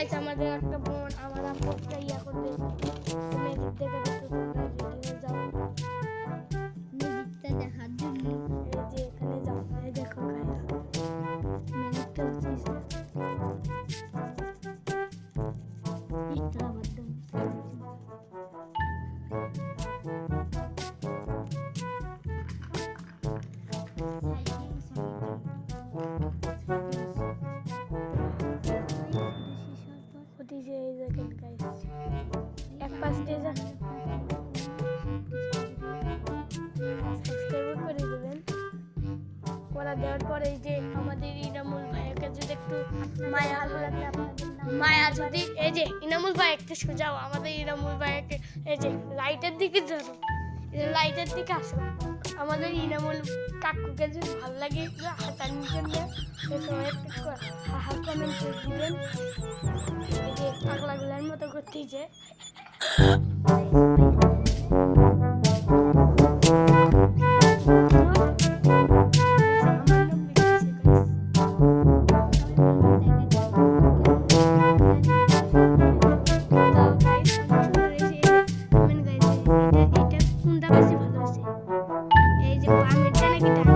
গাইছে আমাদের একটা বোন আমার আপুটা ইয়া করতে ম্যাজিক দেখে দেখতে তোমরা রেডি হয়ে যাও ম্যাজিকটা দেখার জন্য এই যে এখানে যাও এই দেখো গাইস ম্যাজিকটা হচ্ছে ইস্টার আবার করে দেবেন। করা দেওয়ার পরে যে আমাদের ইনামুল ভাইকে যদি একটু মায়া মায়া যদি এই যে ইনামুল ভাই একটু সোজাও, আমাদের ইনামুল ভাইকে এই যে লাইটের দিকে ধরো। লাইটের দিকে আসো। আমাদের ইনামুল কাকুকে যদি ভালো লাগে হাতানোর জন্য সে সময় একটু হাহা কমেন্ট করে দিবেন। পাগলাগুলার মতো করতেই যে। Take it.